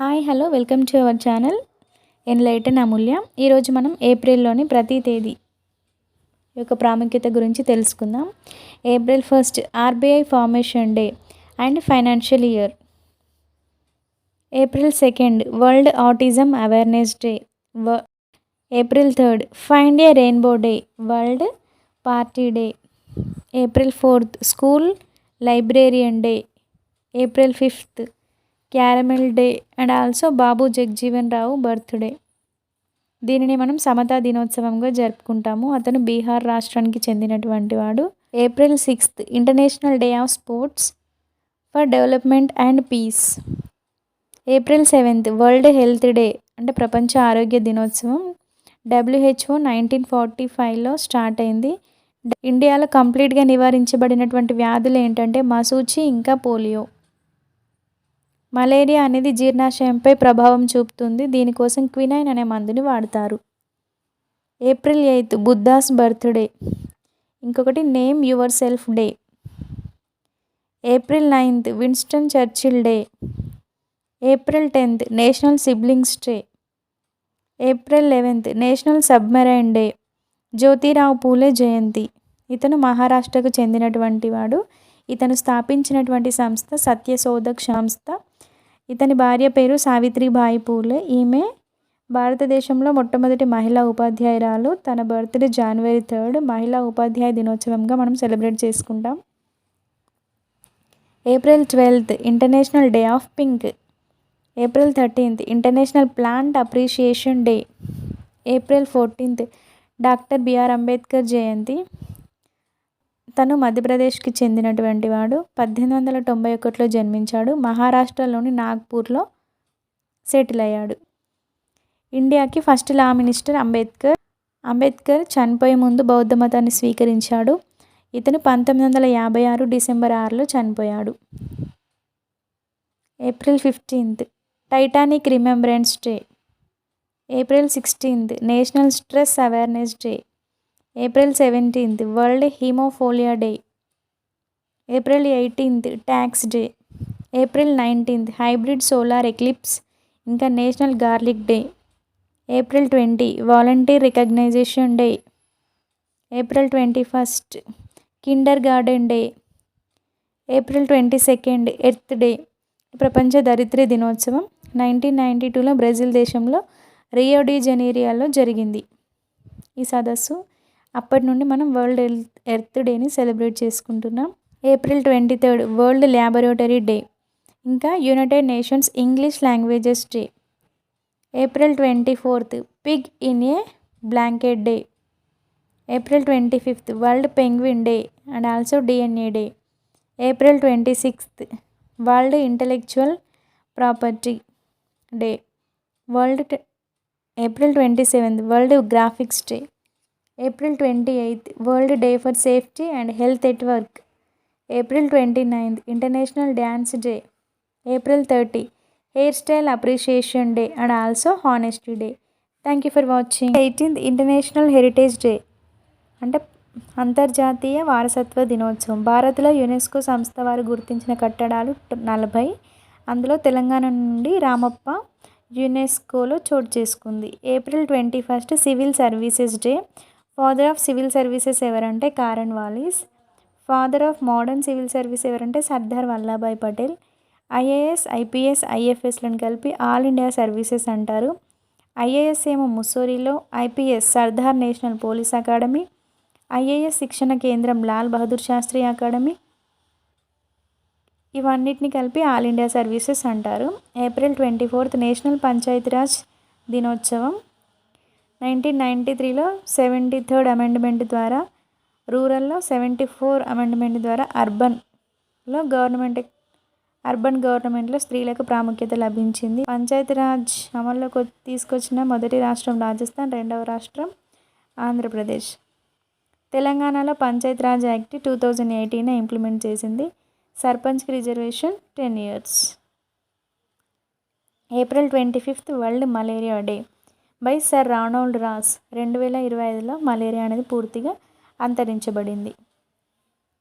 Hi hello welcome to our channel enlighten Amulya. ఈరోజు మనం ఏప్రిల్లోని ప్రతి తేదీ యొక్క ప్రాముఖ్యత గురించి తెలుసుకుందాం. April first RBI formation day and financial year. April second world autism awareness day. వ April third find a rainbow day world party day. April fourth school librarian day. April fifth caramel day and also Babu Jagjivan Rao birthday. దీనిని మనం సమతా దినోత్సవంగా జరుపుకుంటాము. అతను బీహార్ రాష్ట్రానికి చెందినటువంటి వాడు. April sixth international day of sports for development and peace. April seventh world health day అంటే ప్రపంచ ఆరోగ్య దినోత్సవం. డబ్ల్యూహెచ్ఓ నైన్టీన్ ఫార్టీ ఫైవ్లో స్టార్ట్ అయింది. ఇండియాలో కంప్లీట్గా నివారించబడినటువంటి వ్యాధులు ఏంటంటే మసూచి ఇంకా పోలియో. మలేరియా అనేది జీర్ణాశయంపై ప్రభావం చూపుతుంది. దీనికోసం క్వినైన్ అనే మందుని వాడతారు. ఏప్రిల్ ఎయిత్ బుద్ధాస్ బర్త్డే ఇంకొకటి name yourself day. April ninth Winston Churchill day. April tenth national siblings day. April eleventh national submarine day. Jyotirao Phule జయంతి. ఇతను మహారాష్ట్రకు చెందినటువంటి వాడు. ఇతను స్థాపించినటువంటి సంస్థ సత్యశోధక్ సంస్థ. ఇతని భార్య పేరు సావిత్రిబాయి పూలే. ఈమె భారతదేశంలో మొట్టమొదటి మహిళా ఉపాధ్యాయురాలు. తన బర్త్డే జనవరి థర్డ్ మహిళా ఉపాధ్యాయ దినోత్సవంగా మనం సెలబ్రేట్ చేసుకుంటాం. April twelfth international day of pink. April thirteenth international plant appreciation day. April fourteenth doctor BR Ambedkar జయంతి. తను మధ్యప్రదేశ్కి చెందినటువంటి వాడు. పద్దెనిమిది వందల తొంభై ఒకటిలో జన్మించాడు. మహారాష్ట్రలోని నాగ్పూర్లో సెటిల్ అయ్యాడు. ఇండియాకి first law minister Ambedkar. Ambedkar చనిపోయే ముందు బౌద్ధ మతాన్ని స్వీకరించాడు. ఇతను పంతొమ్మిది వందల యాభై ఆరు డిసెంబర్ ఆరులో చనిపోయాడు. April fifteenth. Titanic remembrance day. April sixteenth. National stress awareness day. April seventeenth world hemophilia day. April eighteenth tax day. April nineteenth hybrid solar eclipse ఇంకా national garlic day. April twenty volunteer recognition day. April twenty first kindergarten day. April twenty second earth day. ప్రపంచ దరిద్ర దినోత్సవం nineteen ninety టూలో Brazil దేశంలో Rio de జెనీరియాలో జరిగింది. ఈ సదస్సు అప్పటి నుండి మనం వరల్డ్ హెల్త్ ఎర్త్ డేని సెలబ్రేట్ చేసుకుంటున్నాం. April twenty third world laboratory day ఇంకా United Nations English languages day. April twenty fourth pig in a blanket day. April twenty fifth world penguin day and also DNA day. April twenty sixth world intellectual property day. World April twenty seventh world graphics day. April twenty eighth world day for safety and health at work. April twenty ninth international dance day. April thirty hair style appreciation day and also honesty day. Thank you for watching. Eighteenth international heritage day. అంటే అంతర్జాతీయ వారసత్వ దినోత్సవం. భారత్లో UNESCO సంస్థ వారు గుర్తించిన కట్టడాలు నలభై. అందులో తెలంగాణ నుండి రామప్ప యునెస్కోలో చోటు చేసుకుంది. April twenty first civil services day. Father of civil services ఎవరంటే Cornwallis. Father of modern civil service ఎవరంటే సర్దార్ వల్లభాయ్ పటేల్. ఐఏఎస్ ఐపీఎస్ ఐఎఫ్ఎస్లను కలిపి ఆల్ ఇండియా సర్వీసెస్ అంటారు. ఐఏఎస్ ఏమో ముస్సోరిలో IPS Sardar national police academy. IAS శిక్షణ కేంద్రం లాల్ బహదూర్ శాస్త్రి అకాడమీ. ఇవన్నిటిని కలిపి ఆల్ ఇండియా సర్వీసెస్ అంటారు. April twenty fourth national Panchayati Raj దినోత్సవం నైన్టీన్ నైంటీ త్రీలో సెవెంటీ థర్డ్ అమెండ్మెంట్ ద్వారా రూరల్లో సెవెంటీ ఫోర్ అమెండ్మెంట్ ద్వారా అర్బన్లో గవర్నమెంట్ అర్బన్ గవర్నమెంట్లో స్త్రీలకు ప్రాముఖ్యత లభించింది. పంచాయతీరాజ్ అమల్లోకి తీసుకొచ్చిన మొదటి రాష్ట్రం రాజస్థాన్ రెండవ రాష్ట్రం ఆంధ్రప్రదేశ్. తెలంగాణలో Panchayati Raj act two thousand eighteen implement చేసింది. సర్పంచ్కి reservation ten years. April twenty fifth world malaria day. By sir Ronald Ross రెండు వేల ఇరవై ఐదులో మలేరియా అనేది పూర్తిగా అంతరించబడింది.